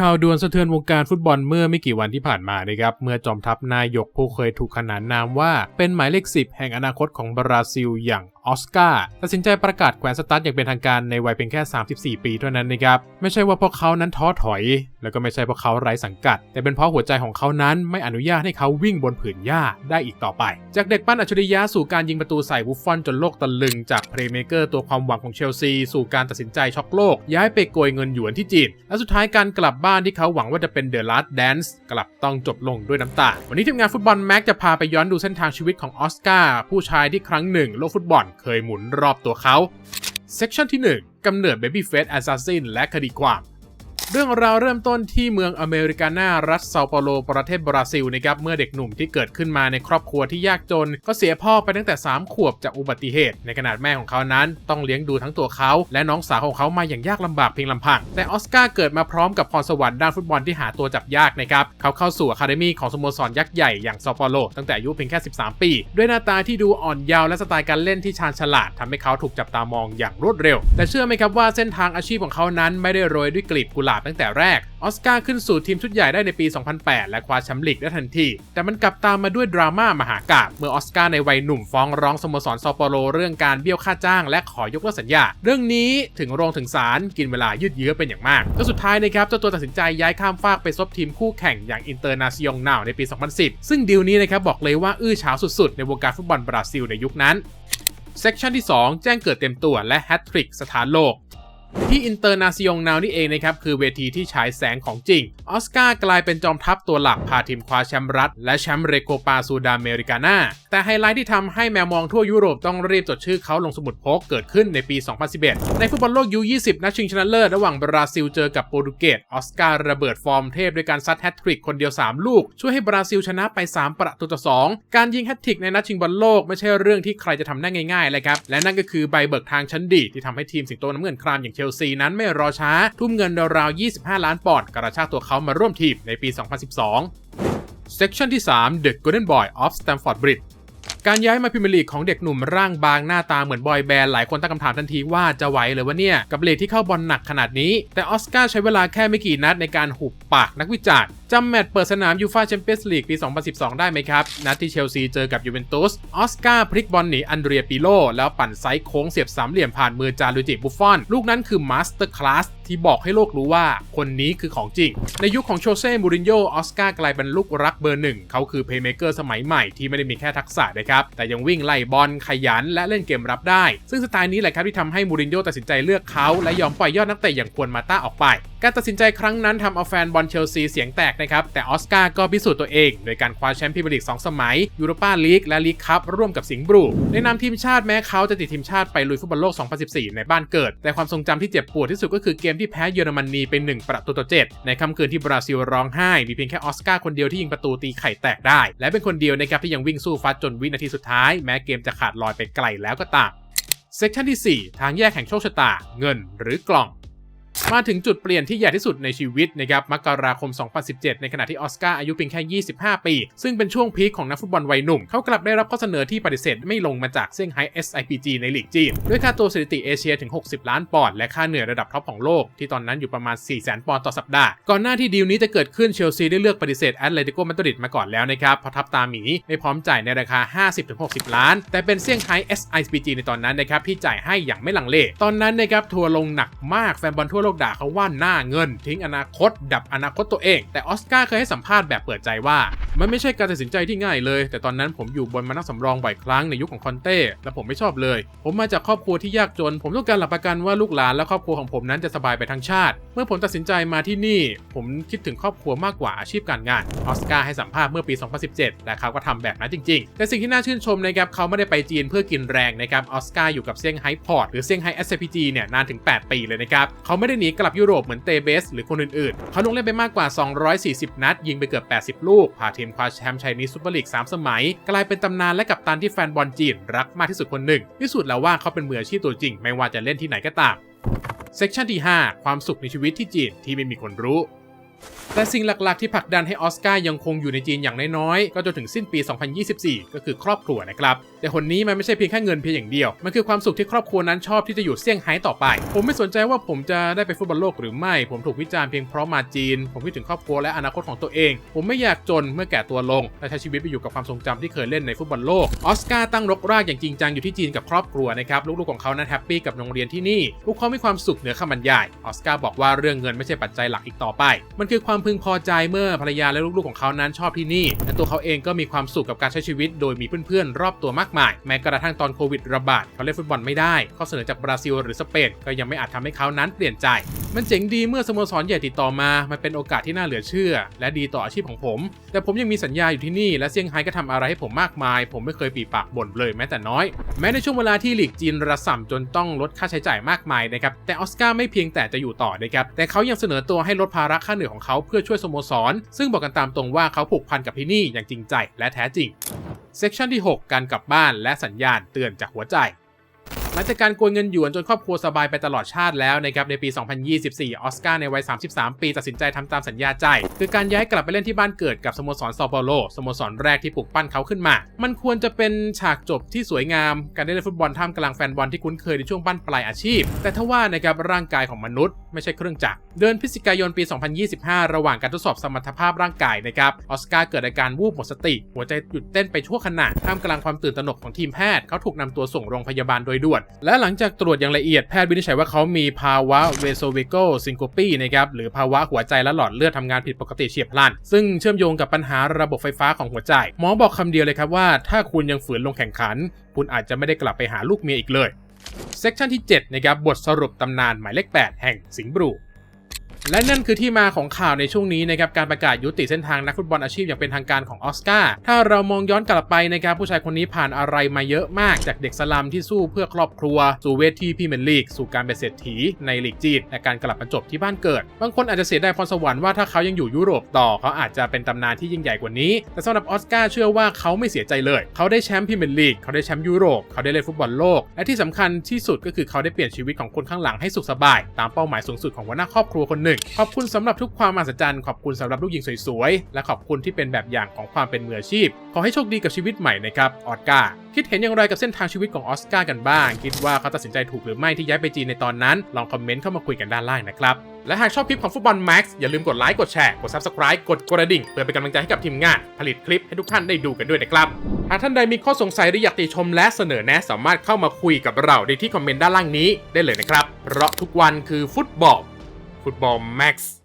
ข่าวด่วนสะเทือนวงการฟุตบอลเมื่อไม่กี่วันที่ผ่านมานะครับ เมื่อจอมทัพนายกผู้เคยถูกขนานนามว่า เป็นหมายเลขสิบแห่งอนาคตของบราซิลอย่าง ออสการ์ตัดสินใจประกาศแขวนสตาร์อย่างเป็นทางการในวัยเพียงแค่ 34 ปีเท่านั้นนะครับไม่ใช่ว่าพวกเขานั้นท้อถอย แล้วก็ไม่ใช่เพราะเขาไร้สังกัด แต่เป็นเพราะหัวใจของเขานั้นไม่อนุญาตให้เขาวิ่งบนผืนหญ้าได้อีกต่อไป จากเด็กปั้นอัจฉริยะสู่การยิงประตูใส่บุฟฟอนจนโลกตะลึง จากเพลย์เมเกอร์ตัวความหวังของเชลซี สู่การตัดสินใจช็อกโลก ย้ายไปโกยเงินหยวนที่จีนและสุดท้ายการกลับบ้านที่เขาหวังว่าจะเป็นเดอะลัสแดนซ์กลับต้องจบลงด้วยน้ำตา วันนี้ทีมงานฟุตบอลแม็กจะพาไปย้อนดูเส้นทางชีวิตของออสการ์ผู้ชายที่ครั้งหนึ่งโลกฟุตบอลเคยหมุนรอบตัวเขา เซกชันที่ 1กำเนิด Baby Face Assassin และคดีความ เรื่องราวเริ่มต้นที่เมืองอเมริกานารัฐเซาเปาโล ประเทศบราซิลนะครับเมื่อเด็กหนุ่มที่เกิดขึ้นมาในครอบครัวที่ยากจน ก็เสียพ่อไปตั้งแต่ 3 ขวบจากอุบัติเหตุ ในขนาดแม่ของเขานั้น ต้องเลี้ยงดูทั้งตัวเขา และน้องสาวของเขามาอย่างยากลำบากเพียงลำพัง แต่ออสการ์เกิดมาพร้อมกับพรสวรรค์ด้านฟุตบอลที่หาตัวจับยากนะครับเขาเข้าสู่อะคาเดมีของสโมสรยักษ์ใหญ่อย่างเซาเปาโลตั้งแต่อายุเพียงแค่ 13 ปี ด้วยหน้าตาที่ดูอ่อนเยาว์และสไตล์การเล่นที่ชาญฉลาดทำให้เขาถูกจับตามองอย่างรวดเร็ว แต่เชื่อไหมครับว่าเส้นทางอาชีพของเขานั้นไม่ได้โรยด้วยกลีบกุหลาบตั้งแต่แรก ออสการ์ขึ้นสู่ทีมชุดใหญ่ได้ในปี 2008 และคว้าแชมป์ลีกได้ทันที แต่มันกลับตามมาด้วยดราม่ามหากาพย์เมื่อออสการ์ในวัยหนุ่มฟ้องร้องสโมสรซาโปโลเรื่องการเบี้ยวค่าจ้าง และขอยกเลิกสัญญา เรื่องนี้ถึงโรงถึงศาลกินเวลายืดเยื้อเป็นอย่างมากจนสุดท้ายนะครับเจ้าตัวตัดสินใจย้ายข้ามฟากไปซบทีมคู่แข่งอย่างอินเตอร์นาซิองนาวในปี 2010 ซึ่งดีลนี้นะครับบอกเลยว่าอื้อฉาวสุดๆ ในวงการฟุตบอลบราซิลในยุคนั้นเซกชันที่ 2 แจ้งเกิดเต็มตัวและแฮตทริกสถานโลก ที่อินเตอร์นาซิองนาวนี่เองนะครับคือเวทีที่ฉายแสงของจริง ออสการ์กลายเป็นจอมทัพตัวหลักพาทีมคว้าแชมป์รัฐ และแชมป์เรโกปาซูดาเมริกานาแต่ไฮไลท์ที่ทำให้แมวมองทั่วยุโรปต้องรีบจดชื่อเขาลงสมุดพกเกิดขึ้นในปี 2011 ในฟุตบอลโลกยู20นัดชิงชนะเลิศระหว่างบราซิลเจอกับโปรตุเกสออสการ์ระเบิดฟอร์มเทพด้วยการซัดแฮตทริกคนเดียว 3 ลูก ช่วยให้บราซิลชนะไป 3 ประตูต่อ 2 การยิงแฮตทริกในนัดชิงบอลโลกไม่ใช่เรื่องที่ใครจะทำได้ง่ายๆเลยครับ และนั่นก็คือใบเบิกทางชั้นดีที่ทำให้ทีมสิงโตน้ำเงินครามอย่างเชลซีนั้นไม่รอช้าทุ่มเงินราวๆ25 ล้านปอนด์กระชากตัวเขาามาร่วมทีมในปี 2012 Section ที่ 3 The Golden Boy of Stamford Bridge การย้ายมาพรีเมียร์ลีกของเด็กหนุ่มร่างบางหน้าตาเหมือนบอยแบนด์หลายคนตั้งคำถามทันทีว่าจะไหวเลยว่าเนี่ยกับเลทที่เข้าบอลหนักขนาดนี้ แต่ออสการ์ใช้เวลาแค่ไม่กี่นัดในการหุบปากนักวิจารณ์จำแมตช์เปิดสนามยูฟาแชมเปี้ยนส์ลีกปี 2012 ได้ไหมครับ นัดที่เชลซีเจอกับยูเวนตุส ออสการ์พลิกบอลหนีอันเดรียปิโล แล้วปั่นไซส์โค้งเสียบสามเหลี่ยมผ่านมือจารุจิบุฟฟอน ลูกนั้นคือมาสเตอร์คลาสที่บอกให้โลกรู้ว่าคนนี้คือของจริง ในยุคของโชเซ่มูรินโญ่ออสการ์กลายเป็นลูกรักเบอร์หนึ่งเขาคือเพย์เมเกอร์สมัยใหม่ที่ไม่ได้มีแค่ทักษะนะครับแต่ยังวิ่งไล่บอลขยันและเล่นเกมรับได้ ซึ่งสไตล์นี้แหละครับที่ทำให้มูรินโญ่ตัดสินใจเลือกเขาและยอมปล่อยยอดนักเตะอย่างควรมาต้าออกไป การตัดสินใจครั้งนั้นทำเอาแฟนบอลเชลซีเสียงแตกนะครับ แต่ออสการ์ก็พิสูจน์ตัวเอง โดยการคว้าแชมป์พรีเมียร์ลีก 2 สมัย ยูโรปาลีกและลีกคัพร่วมกับสิงห์บลูในนามทีมชาติแม้เขาจะติดทีมชาติไปลุยฟุตบอลโลก 2014 ในบ้านเกิด แต่ความทรงจำที่เจ็บปวดที่สุดก็คือเกมที่แพ้เยอรมนีเป็น1ประตูต่อ7ในค่ำคืนที่บราซิลร้องไห้ มีเพียงแค่ออสการ์คนเดียวที่ยิงประตูตีไข่แตกได้ และเป็นคนเดียวนะครับที่ยังวิ่งสู้ฟัดจนวินาทีสุดท้ายแม้เกมจะขาดลอยไปไกลแล้วก็ตามเซกชันที่ 4 ทางแยกแห่งโชคชะตา เงินหรือกล่อง มาถึงจุดเปลี่ยนที่ใหญ่ที่สุดในชีวิตนะครับมกราคม 2017 ในขณะที่ออสการ์อายุเพียงแค่ 25 ปี ซึ่งเป็นช่วงพีคของนักฟุตบอลวัยหนุ่ม เขากลับได้รับข้อเสนอที่ปฏิเสธไม่ลงมาจากเซี่ยงไฮ้ SIPG ในลีกจีน ด้วยค่าตัวสถิติเอเชียถึง 60 ล้านปอนด์และค่าเหนื่อยระดับท็อปของโลก ที่ตอนนั้นอยู่ประมาณ 400,000ปอนด์ต่อสัปดาห์ ก่อนหน้าที่ดีลนี้จะเกิดขึ้นเชลซีได้เลือกปฏิเสธแอตเลติโกมาดริดมาก่อนแล้วนะครับเพราะทัพตาหมีไม่พร้อมจ่ายในราคา 50-60 ล้าน แต่เป็นเซี่ยงไฮ้ SIPG ในตอนนั้นนะครับที่จ่ายให้อย่างไม่ลังเล ตอนนั้นนะครับทัวลงหนักมากแฟนบอลทั่วโลกด่าเขาว่าหน้าเงิน ทิ้งอนาคต ดับอนาคตตัวเอง แต่ออสการ์เคยให้สัมภาษณ์แบบเปิดใจว่า มันไม่ใช่การตัดสินใจที่ง่ายเลย แต่ตอนนั้นผมอยู่บนมานั่งสำรองบ่อยครั้งในยุคของคอนเต้และผมไม่ชอบเลย ผมมาจากครอบครัวที่ยากจน ผมต้องการหลักประกันว่าลูกหลานและครอบครัวของผมนั้นจะสบายไปทั้งชาติ เมื่อผมตัดสินใจมาที่นี่ ผมคิดถึงครอบครัวมากกว่าอาชีพการงานออสการ์ให้สัมภาษณ์เมื่อปี 2017 และเขาก็ทำแบบนั้นจริงๆ แต่สิ่งที่น่าชื่นชมนะครับเขาไม่ได้ไปจีนเพื่อกินแรงนะครับออสการ์อยู่กับเซี่ยงไฮ้พอร์ตหรือเซี่ยงไฮ้ SCPG เนี่ยนานถึง 8 ปีเลยนะครับเขาไม่ได้หนีกลับยุโรปเหมือนเตเบสหรือคนอื่นๆ เขาลงเล่นไปมากกว่า 240 นัด ยิงไปเกือบ 80 ลูก พาทีมคว้าแชมป์ชัยนีซูเปอร์ลีก 3 สมัย กลายเป็นตำนานและกัปตันที่แฟนบอลจีนรักมากที่สุดคนหนึ่งพิสูจน์แล้วว่าเขาเป็นมืออาชีพตัวจริง ไม่ว่าจะเล่นที่ไหนก็ตามเซกชันที่ 5 ความสุขในชีวิตที่จีนที่ไม่มีคนรู้ แต่สิ่งหลักๆที่ผลักดันให้ออสการ์ยังคงอยู่ในจีนอย่างน้อยๆ ก็จนถึงสิ้นปี 2024 ก็คือครอบครัวนะครับ แต่คนนี้มันไม่ใช่เพียงแค่เงินเพียงอย่างเดียว มันคือความสุขที่ครอบครัวนั้นชอบที่จะอยู่เซี่ยงไฮ้ต่อไป ผมไม่สนใจว่าผมจะได้ไปฟุตบอลโลกหรือไม่ ผมถูกวิจารณ์เพียงเพราะมาจีน ผมคิดถึงครอบครัวและอนาคตของตัวเอง ผมไม่อยากจนเมื่อแก่ตัวลง และใช้ชีวิตไปอยู่กับความทรงจำที่เคยเล่นในฟุตบอลโลก ออสการ์ตั้งรกรากอย่างจริงจังอยู่ที่จีนกับครอบครัวนะครับ ลูกๆของเขานั้นแฮปปี้กับโรงเรียนที่นี่พวกเขามีความสุขเหนือคำบรรยาย ออสการ์บอกว่าเรื่องเงินไม่ใช่ปัจจัยหลักอีกต่อไปมันคือความพึงพอใจเมื่อภรรยาและลูกๆของเขานั้นชอบที่นี่ และตัวเขาเองก็มีความสุขกับการใช้ชีวิต โดยมีเพื่อนๆรอบตัวมากมาย แม้กระทั่งตอนโควิดระบาดเขาเล่นฟุตบอลไม่ได้ข้อเสนอจากบราซิลหรือสเปนก็ยังไม่อาจทำให้เขานั้นเปลี่ยนใจมันเจ๋งดีเมื่อสโมสรใหญ่ติดต่อมา มันเป็นโอกาสที่น่าเหลือเชื่อ และดีต่ออาชีพของผม แต่ผมยังมีสัญญาอยู่ที่นี่ และเซี่ยงไฮ้ก็ทำอะไรให้ผมมากมาย ผมไม่เคยปีปากบ่นเลยแม้แต่น้อย แม้ในช่วงเวลาที่หลีกจีนระส่ำจนต้องลดค่าใช้จ่ายมากมายนะครับ แต่ออสการ์ไม่เพียงแต่จะอยู่ต่อนะครับ แต่เขายังเสนอตัวให้ลดภาระค่าเหนื่อยของเขาเพื่อช่วยสโมสร ซึ่งบอกกันตามตรงว่าเขาผูกพันกับที่นี่อย่างจริงใจและแท้จริงเซกชันที่ 6 การกลับบ้านและสัญญาณเตือนจากหัวใจ หลังจากการโกยเงินหยวนจนครอบครัวสบายไปตลอดชาติแล้วนะครับในปี 2024 ออสการ์ในวัย 33 ปีตัดสินใจทำตามสัญญาใจ คือการย้ายกลับไปเล่นที่บ้านเกิดกับสโมสรซอโปโลสโมสรแรกที่ปลุกปั้นเขาขึ้นมา มันควรจะเป็นฉากจบที่สวยงาม การได้เล่นฟุตบอลท่ามกลางแฟนบอลที่คุ้นเคยในช่วงบั้นปลายอาชีพ แต่ถ้าว่านะครับร่างกายของมนุษย์ไม่ใช่เครื่องจักรเดือนพฤศจิกายนปี 2025 ระหว่างการทดสอบสมรรถภาพร่างกายนะครับออสการ์เกิดอาการวูบหมดสติ หัวใจหยุดเต้นไปชั่วขณะท่ามกลางความตื่นตระหนกของทีมแพทย์เขาถูกนำตัวส่งโรงพยาบาลโดยด่วนและหลังจากตรวจอย่างละเอียดแพทย์วินิจฉัยว่าเขามีภาวะเวโซวิโกซิงโกปีนะครับหรือภาวะหัวใจและหลอดเลือดทำงานผิดปกติเฉียบพลัน ซึ่งเชื่อมโยงกับปัญหาระบบไฟฟ้าของหัวใจ หมอบอกคำเดียวเลยครับว่า ถ้าคุณยังฝืนลงแข่งขัน คุณอาจจะไม่ได้กลับไปหาลูกเมียอีกเลยเซกชันที่7นะครับบทสรุปตำนานหมายเลข8แห่งสิงห์บรู และนั่นคือที่มาของข่าวในช่วงนี้นะครับการประกาศยุติเส้นทางนักฟุตบอลอาชีพอย่างเป็นทางการของออสการ์ถ้าเรามองย้อนกลับไปนะครับผู้ชายคนนี้ผ่านอะไรมาเยอะมาก จากเด็กสลัมที่สู้เพื่อครอบครัว สู่เวทีพรีเมียร์ลีก สู่การเป็นเศรษฐีในลีกจีนและการกลับมาจบที่บ้านเกิด บางคนอาจจะเสียดายพรสวรรค์ว่าถ้าเขายังอยู่ยุโรปต่อเขาอาจจะเป็นตำนานที่ยิ่งใหญ่กว่านี้ แต่สำหรับออสการ์เชื่อว่าเขาไม่เสียใจเลย เขาได้แชมป์พรีเมียร์ลีกเขาได้แชมป์ยุโรปเขาได้เล่นฟุตบอลโลก และที่สำคัญที่สุดก็คือเขาได้เปลี่ยนชีวิตของคนข้างหลังให้สุขสบาย ตามเป้าหมายสูงสุดของหัวหน้าครอบครัวคนหนึ่งขอบคุณสำหรับทุกความมหัศจรรย์ขอบคุณสำหรับลูกหญิงสวยๆ และขอบคุณที่เป็นแบบอย่างของความเป็นมืออาชีพ ขอให้โชคดีกับชีวิตใหม่นะครับออสการ์คิดเห็นอย่างไรกับเส้นทางชีวิตของออสการ์กันบ้าง คิดว่าเขาตัดสินใจถูกหรือไม่ที่ย้ายไปจีนในตอนนั้น ลองคอมเมนต์เข้ามาคุยกันด้านล่างนะครับและหากชอบคลิปของฟุตบอลแม็กซ์อย่าลืมกดไลค์กดแชร์กด Subscribe กดกระดิ่ง เพื่อเป็นกำลังใจให้กับทีมงาน ผลิตคลิปให้ทุกท่านได้ดูกันด้วยนะครับ หากท่านใดมีข้อสงสัยหรืออยากติชมและเสนอแนะสามารถเข้ามาคุยกับเราได้ที่คอมเมนต์ด้านล่างนี้ได้เลยนะครับ เพราะทุกวันคือฟุตบอล ฟุตบอลแม็กซ์